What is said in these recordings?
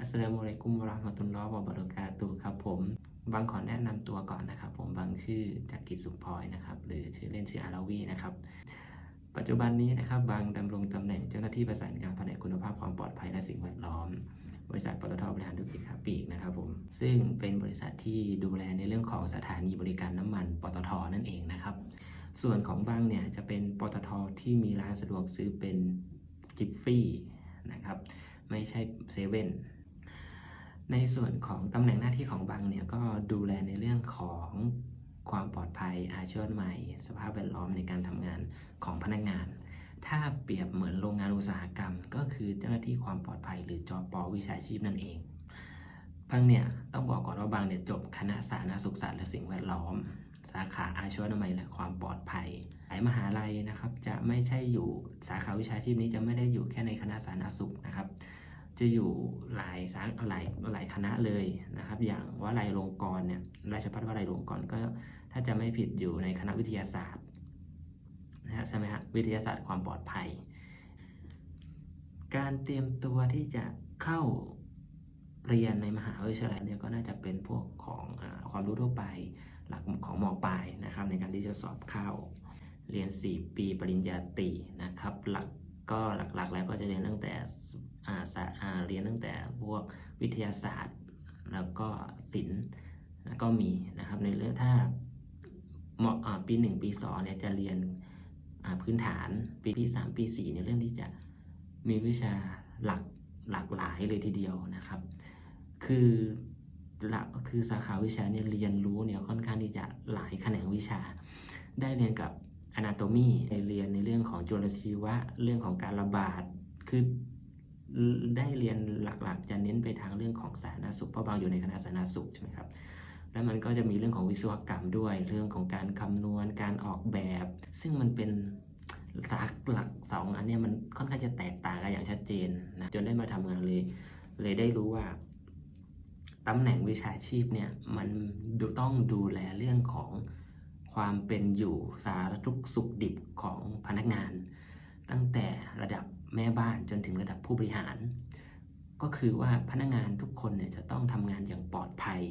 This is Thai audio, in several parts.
อัสลามุอะลัยกุมวะเราะห์มะตุลลอฮ์วะบะเราะกาตุครับผมบางขอแนะนำตัวก่อนนะครับ ผมบางชื่อจักริดสุขพลอยนะครับหรือชื่อเล่นชื่ออาราวีนะครับปัจจุบันนี้นะครับบางดำรงตำแหน่งเจ้าหน้าที่ประสานงานแผนกคุณภาพความปลอดภัยและสิ่งแวดล้อม บริษัทปตทบริหารธุรกิจค้าปลีกนะครับผมซึ่งเป็นบริษัทที่ดูแลในเรื่องของสถานีบริการน้ำมันปตทนั่นเองนะครับ ส่วนของบางเนี่ยจะเป็นปตทที่มีร้านสะดวกซื้อเป็นจิฟฟี่นะครับไม่ใช่เซเว่น ในส่วนของตำแหน่งหน้าที่ของบางเนี่ยก็ดูแลในเรื่องของความปลอดภัยอาชีพใหม่ สภาพแวดล้อมในการทำงานของพนักงาน ถ้าเปรียบเหมือนโรงงานอุตสาหกรรม ก็คือเจ้าหน้าที่ความปลอดภัย หรือจอปอวิชาชีพนั่นเองบางเนี่ยต้องบอกก่อนว่าบางเนี่ยจบคณะสาธารณสุขศาสตร์และสิ่งแวดล้อม สาขาอาชีวนามัยและความปลอดภัยหลายมหาลัยนะครับจะไม่ใช่อยู่สาขาวิชาชีพนี้จะไม่ได้อยู่แค่ในคณะสาธารณสุขนะครับ จะอยู่หลายสาหลายหลายคณะเลยนะครับ อย่างวาลัยลงกรเนี่ยราชภัฏวลัยลงกรก็ถ้าจะไม่ผิดอยู่ในคณะวิทยาศาสตร์นะฮะใช่ไหมฮะวิทยาศาสตร์ความปลอดภัย การเตรียมตัวที่จะเข้าเรียนในมหาวิทยาลัยเนี่ยก็น่าจะเป็นพวกของอความรู้ทั่วไปหลักของมปลายนะครับ ในการที่จะสอบเข้าเรียน 4 ปีปริญญาตรีนะครับ หลักก็หลักๆแล้วก็จะเรียนตั้งแต่ เรียนตั้งแต่พวกวิทยาศาสตร์ แล้วก็ศิลป์แล้วก็มีนะครับในเรื่องถ้าเหมาะอ่าปี 1 ปี2เนี่ยจะเรียนพื้นฐานปีที่ 3 ปี4ในเรื่องที่จะมีวิชาหลักหลากหลายเลยทีเดียวนะครับ คือหลักคือสาขาวิชาเนี่ยเรียนรู้เนี่ยค่อนข้างที่จะหลายแขนงวิชา ได้เรียนกับ anatomy ได้เรียนในเรื่องของจุลชีวะ เรื่องของการระบาด คือ ได้เรียนหลักๆ จะเน้นไปทางเรื่องของสาธารณสุขเพราะบางอยู่ในคณะสาธารณสุขใช่ไหมครับแล้วมันก็จะมีเรื่องของวิศวกรรมด้วย เรื่องของการคำนวณการออกแบบ ซึ่งมันเป็นสาหลักสองอันนี้มันค่อนข้างจะแตกต่างกันอย่างชัดเจนนะจนได้มาทำงานเลยเลยได้รู้ว่าตำแหน่งวิชาชีพเนี่ยมันต้องดูแลเรื่องของความเป็นอยู่สารทุกสุขดิบของพนักงาน ตั้งแต่ระดับ แม่บ้านจนถึงระดับผู้บริหาร ก็คือว่าพนักงานทุกคนเนี่ยจะต้องทำงานอย่างปลอดภัย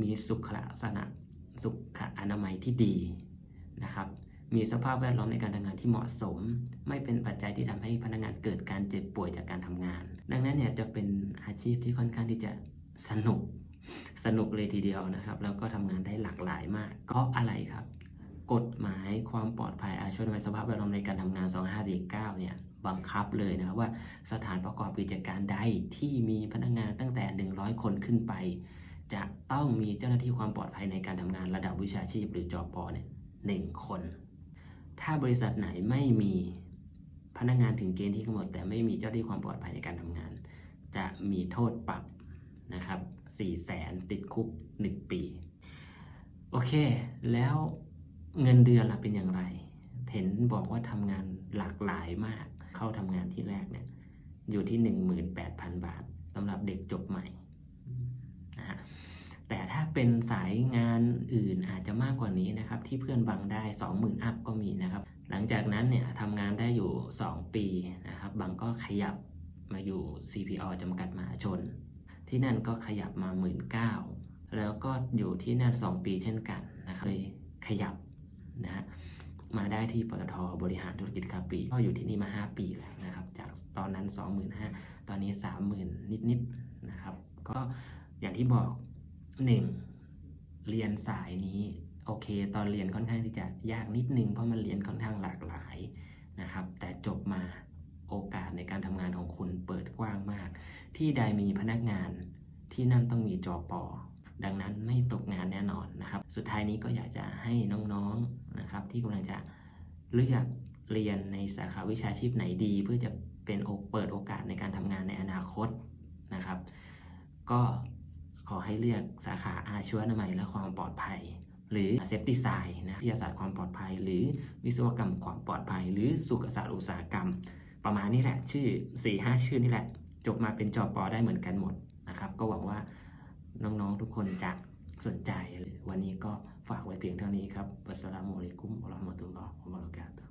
มีสุขลักษณะสุขอนามัยที่ดีนะครับ มีสภาพแวดล้อมในการทำงานที่เหมาะสม ไม่เป็นปัจจัยที่ทำให้พนักงานเกิดการเจ็บป่วยจากการทำงาน ดังนั้นเนี่ยจะเป็นอาชีพที่ค่อนข้างที่จะสนุกสนุกเลยทีเดียวนะครับ แล้วก็ทำงานได้หลากหลายมากเพราะอะไรครับ กฎหมายความปลอดภัยอาชีพในสภาพแวดล้อมในการทำงาน 2549 เนี่ยบังคับเลยนะครับว่าสถานประกอบกิจการใดที่มีพนักงานตั้งแต่ 100 คนขึ้นไป จะต้องมีเจ้าหน้าที่ความปลอดภัยในการทำงานระดับวิชาชีพหรือจอปอเนี่ยหนึ่งคน ถ้าบริษัทไหนไม่มีพนักงานถึงเกณฑ์ที่กำหนดแต่ไม่มีเจ้าหน้าที่ความปลอดภัยในการทำงาน จะมีโทษปรับนะครับ4แสนติดคุก 1 ปี โอเค แล้ว เงินเดือนล่ะเป็นอย่างไร เห็นบอกว่าทำงานหลากหลายมาก เข้าทำงานที่แรกเนี่ยอยู่ที่ 18,000 บาทสำหรับเด็กจบใหม่นะฮะแต่ถ้าเป็นสายงานอื่นอาจจะมากกว่านี้นะครับ ที่เพื่อนบังได้ 20,000 อัพก็มีนะครับ หลังจากนั้นเนี่ยทำงานได้อยู่ 2 ปีนะครับบางก็ขยับมาอยู่ CPO จำกัดมหาชน ที่นั่นก็ขยับมา 1 9ื่นแล้วก็อยู่ที่นั่น 2 ปีเช่นกันนะครับเลยขยับ นะฮะมาได้ที่ปตทบริหารธุรกิจคาปีก็อยู่ที่นี่มา 5 ปีแล้วนะครับ จากตอนนั้น 25,000 ตอนนี้ 30,000 นิดๆนะครับ ก็อย่างที่บอก 1. เรียนสายนี้ โอเค ตอนเรียนค่อนข้างที่จะยากนิดนึง เพราะมันเรียนค่อนข้างหลากหลายนะครับ แต่จบมาโอกาสในการทำงานของคุณเปิดกว้างมาก ที่ใดมีพนักงานที่นั่นต้องมีจอปอ สุดท้ายนี้ก็อยากจะให้น้องๆนะครับที่กำลังจะเลือกเรียนในสาขาวิชาชีพไหนดี เพื่อจะเป็นโอเปิดโอกาสในการทำงานในอนาคตนะครับ ก็ขอให้เลือกสาขาอาชีวนามัยและความปลอดภัย หรือเซฟตี้ไซน์นะวิทยาศาสตร์ความปลอดภัย หรือวิศวกรรมความปลอดภัย หรือสุขศาสตร์อุตสาหกรรม ประมาณนี้แหละ ชื่อ4-5ชื่อนี่แหละ จบมาเป็นจอปอได้เหมือนกันหมดนะครับ ก็หวังว่าน้องๆทุกคนจะ สนใจ วันนี้ก็ฝากไว้เพียงเท่านี้ครับวัสสลามุอะลัยกุมวะเราะห์มะตุลลอฮ์วะบะเราะกาตุฮ์